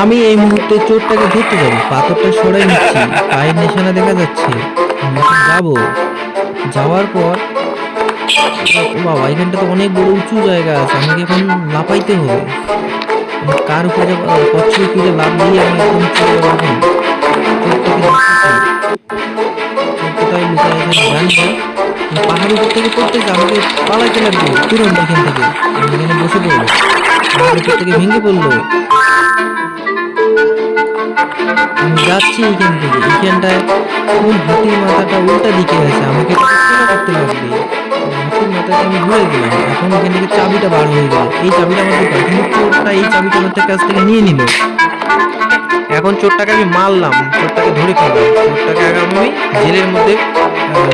আমি এই মুহূর্তে চোরটাকে ধরতে যাব, পাথরটা সরাই নিচ্ছি, পায়ের নিশানা দেখা যাচ্ছে। যাব। যাওয়ার পর বাবা, এখানটা তো অনেক বড় উঁচু জায়গা আছে, আমাকে এখন লাপাইতে হবে। কার উপরে পথের উপরে লাভ দিয়ে আমি একদম চলে যাব। পাহাড়ের উপর থেকে পড়তেছে, আমাকে পালাইতে লাগবে। এখান থেকে। বসে পড়ব। পাহাড়ের উপর থেকে ভেঙে পড়ল। যাচ্ছি এখান থেকে এখানটায় কোন হাতির মাথাটা উল্টা দিকে আছে আমাকে করতে লাগবে। হাতির মাথাটা আমি ঘুরে দিলাম। এখন এখান থেকে চাবিটা বার হয়ে গেল। এই চাবিটা আমার দরকার কিন্তু চোরটা এই চাবিটা আমার কাছ থেকে নিয়ে নিল। এখন চোরটাকে আমি মারলাম। চোরটাকে ধরে ফেললাম। চোরটাকে আগে আমি জেলের মধ্যে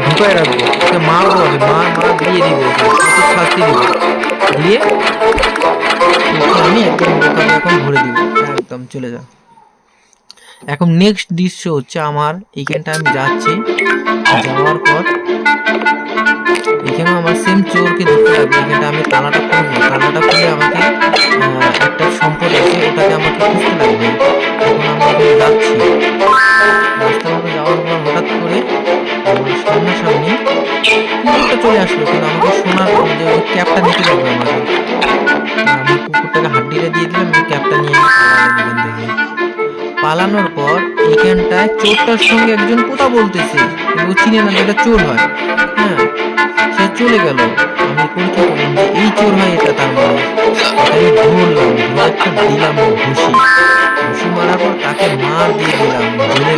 ঢুকায় রাখব। ওকে মারবো আগে। মার মার দিয়ে দিব। শাস্তি দিব। দিয়ে আমি একদম এখন ধরে দিব। একদম চলে যা। এখন নেক্সট দৃশ্য হচ্ছে আমার এইখানটা আমি যাচ্ছি। যাওয়ার পর এখানে আমার সেম চোরকে ধরতে লাগবে এখানটা আমি তালাটা খুলবো তালাটা খুলে আমাকে একটা সম্পদ আছে, ওটাকে আমাকে খুঁজতে লাগবে এখন আমি এখানে যাচ্ছি। রাস্তার মধ্যে যাওয়ার পর হঠাৎ করে আমার সামনাসামনি কুকুরটা চলে আসলো, কিন্তু আমাকে শোনার যে ওই ক্যাবটা নিতে লাগবে আমাকে। আমি কুকুরটাকে হাড্ডিটা দিয়ে দিলাম পালানোর পর এখানটায় চোরটার সঙ্গে একজন কথা বলতেছে। ও চিনে না যেটা চোর হয়। হ্যাঁ সে চলে গেল। আমি পরীক্ষা করলাম যে এই চোর হয় এটা তার মানে। আমি ধরলাম দিলাম ঘুষি ঘুষি মারার পর তাকে মার দিয়ে দিলাম, জেলে